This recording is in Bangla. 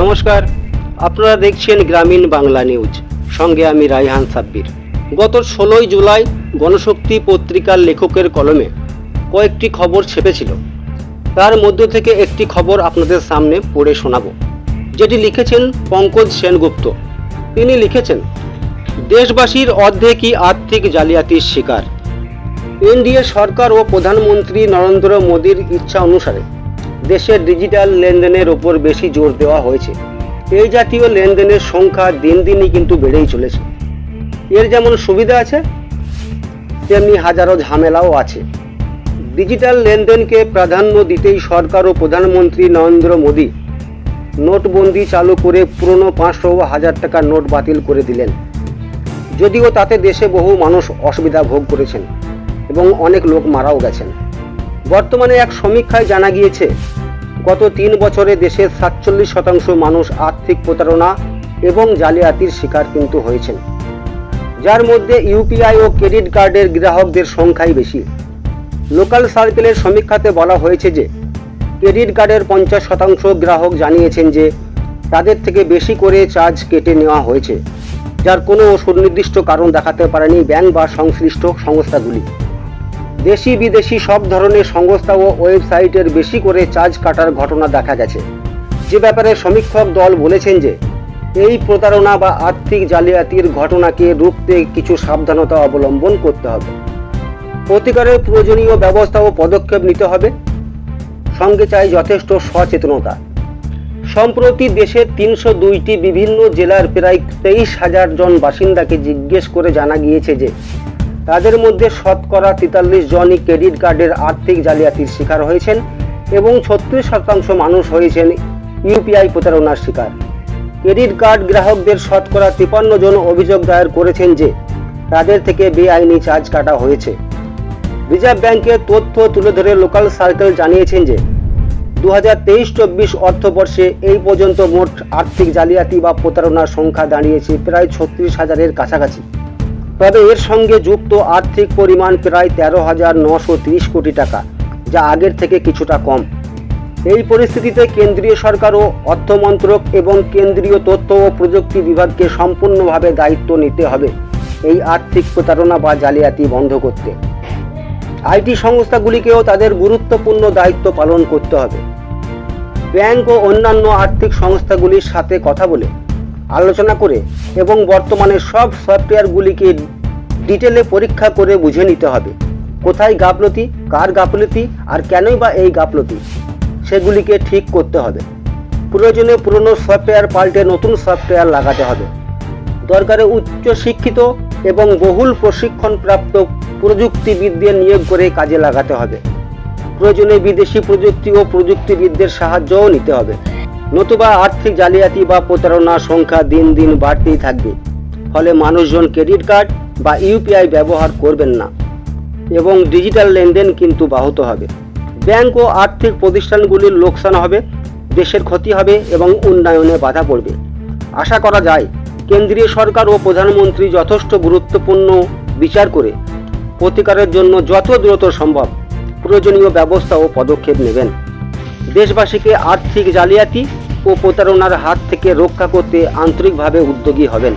নমস্কার, আপনারা দেখছেন গ্রামীণ বাংলা নিউজ। সঙ্গে আমি রায়হান সাব্বির। গত ষোলোই জুলাই গণশক্তি পত্রিকার লেখকের কলমে কয়েকটি খবর ছেপেছিল। তার মধ্য থেকে একটি খবর আপনাদের সামনে পড়ে শোনাবো। যেটি লিখেছেন পঙ্কজ সেনগুপ্ত। তিনি লিখেছেন, দেশবাসীর অর্ধেকই আর্থিক জালিয়াতির শিকার। এনডিএ সরকার ও প্রধানমন্ত্রী নরেন্দ্র মোদীর ইচ্ছা অনুসারে দেশের ডিজিটাল লেনদেনের ওপর বেশি জোর দেওয়া হয়েছে। এই জাতীয় লেনদেনের সংখ্যা দিন দিনই কিন্তু বেড়েই চলেছে। এর যেমন সুবিধা আছে, তেমনি হাজারো ঝামেলাও আছে। ডিজিটাল লেনদেনকে প্রাধান্য দিতেই সরকার ও প্রধানমন্ত্রী নরেন্দ্র মোদী নোটবন্দি চালু করে পুরনো পাঁচশো হাজার টাকার নোট বাতিল করে দিলেন। যদিও তাতে দেশে বহু মানুষ অসুবিধা ভোগ করেছেন এবং অনেক লোক মারাও গেছেন। বর্তমানে এক সমীক্ষায় জানা গিয়েছে, গত তিন বছরে দেশের সাতচল্লিশ শতাংশ মানুষ আর্থিক প্রতারণা এবং জালিয়াতির শিকার কিন্তু হয়েছেন। যার মধ্যে ইউপিআই ও ক্রেডিট কার্ডের গ্রাহকদের সংখ্যাই বেশি। লোকাল সার্কেলের সমীক্ষাতে বলা হয়েছে যে, ক্রেডিট কার্ডের পঞ্চাশ শতাংশ গ্রাহক জানিয়েছেন যে, তাদের থেকে বেশি করে চার্জ কেটে নেওয়া হয়েছে, যার কোনো সুনির্দিষ্ট কারণ দেখাতে পারেনি ব্যাংক বা সংশ্লিষ্ট সংস্থাগুলি। দেশি বিদেশি সব ধরনের সংস্থা ও ওয়েবসাইটের বেশি করে চার্জ কাটার ঘটনা দেখা গেছে। যে ব্যাপারে সমীক্ষক দল বলেছেন যে, এই প্রতারণা বা আর্থিক জালিয়াতির ঘটনাকে রুখতে কিছু সাবধানতা অবলম্বন করতে হবে। প্রতিকারের প্রয়োজনীয় ব্যবস্থা ও পদক্ষেপ নিতে হবে। সঙ্গে চাই যথেষ্ট সচেতনতা। সম্প্রতি দেশের তিনশো দুইটি বিভিন্ন জেলার প্রায় তেইশ হাজার জন বাসিন্দাকে জিজ্ঞেস করে জানা গিয়েছে যে তাদের মধ্যে শতকরা তেতাল্লিশ জনই ক্রেডিট কার্ডের আর্থিক জালিয়াতির শিকার হয়েছেন এবং ছত্রিশ শতাংশ মানুষ হয়েছেন ইউপিআই প্রতারণার শিকার। ক্রেডিট কার্ড গ্রাহকদের শতকরা তিপান্ন জন অভিযোগ দায়ের করেছেন যে, তাদের থেকে বেআইনি চার্জ কাটা হয়েছে। রিজার্ভ ব্যাংকের তথ্য তুলে ধরে লোকাল সার্কেল জানিয়েছেন যে দু হাজার তেইশ চব্বিশ অর্থবর্ষে এই পর্যন্ত মোট আর্থিক জালিয়াতি বা প্রতারণার সংখ্যা দাঁড়িয়েছে প্রায় ছত্রিশ হাজারের কাছাকাছি। তবে এর সঙ্গে যুক্ত আর্থিক পরিমাণ প্রায় তেরো হাজার নশো তিরিশ কোটি টাকা, যা আগের থেকে কিছুটা কম। এই পরিস্থিতিতে কেন্দ্রীয় সরকার ও অর্থমন্ত্রক এবং কেন্দ্রীয় তথ্য ও প্রযুক্তি বিভাগকে সম্পূর্ণভাবে দায়িত্ব নিতে হবে এই আর্থিক প্রতারণা বা জালিয়াতি বন্ধ করতে। আইটি সংস্থাগুলিকেও তাদের গুরুত্বপূর্ণ দায়িত্ব পালন করতে হবে। ব্যাংক ও অন্যান্য আর্থিক সংস্থাগুলির সাথে কথা বলে আলোচনা করে এবং বর্তমানে সব সফটওয়্যারগুলিকে ডিটেলে পরীক্ষা করে বুঝে নিতে হবে। কোথায় গাফলতি, কার গাফলতি, আর কেনই বা এই গাফলতি, সেগুলিকে ঠিক করতে হবে। প্রয়োজনে পুরনো সফটওয়্যার পাল্টে নতুন সফটওয়্যার লাগাতে হবে। দরকারে উচ্চ শিক্ষিত এবং বহুল প্রশিক্ষণপ্রাপ্ত প্রযুক্তিবিদদের নিয়োগ করে কাজে লাগাতে হবে। প্রয়োজনে বিদেশি প্রযুক্তি ও প্রযুক্তিবিদদের সাহায্যও নিতে হবে। নতুবা আর্থিক জালিয়াতি বা প্রতারণার সংখ্যা দিন দিন বাড়তেই থাকবে। ফলে মানুষজন ক্রেডিট কার্ড বা ইউপিআই ব্যবহার করবেন না এবং ডিজিটাল লেনদেন কিন্তু ব্যাহত হবে। ব্যাংক ও আর্থিক প্রতিষ্ঠানগুলির লোকসান হবে, দেশের ক্ষতি হবে এবং উন্নয়নে বাধা পড়বে। আশা করা যায়, কেন্দ্রীয় সরকার ও প্রধানমন্ত্রী যথেষ্ট গুরুত্বপূর্ণ বিচার করে, প্রতিকারের জন্য যত দ্রুত সম্ভব প্রয়োজনীয় ব্যবস্থা ও পদক্ষেপ নেবেন। দেশবাসীকে আর্থিক জালিয়াতি ও প্রতারণার হাত থেকে রক্ষা করতে আন্তরিকভাবে উদ্যোগী হবেন।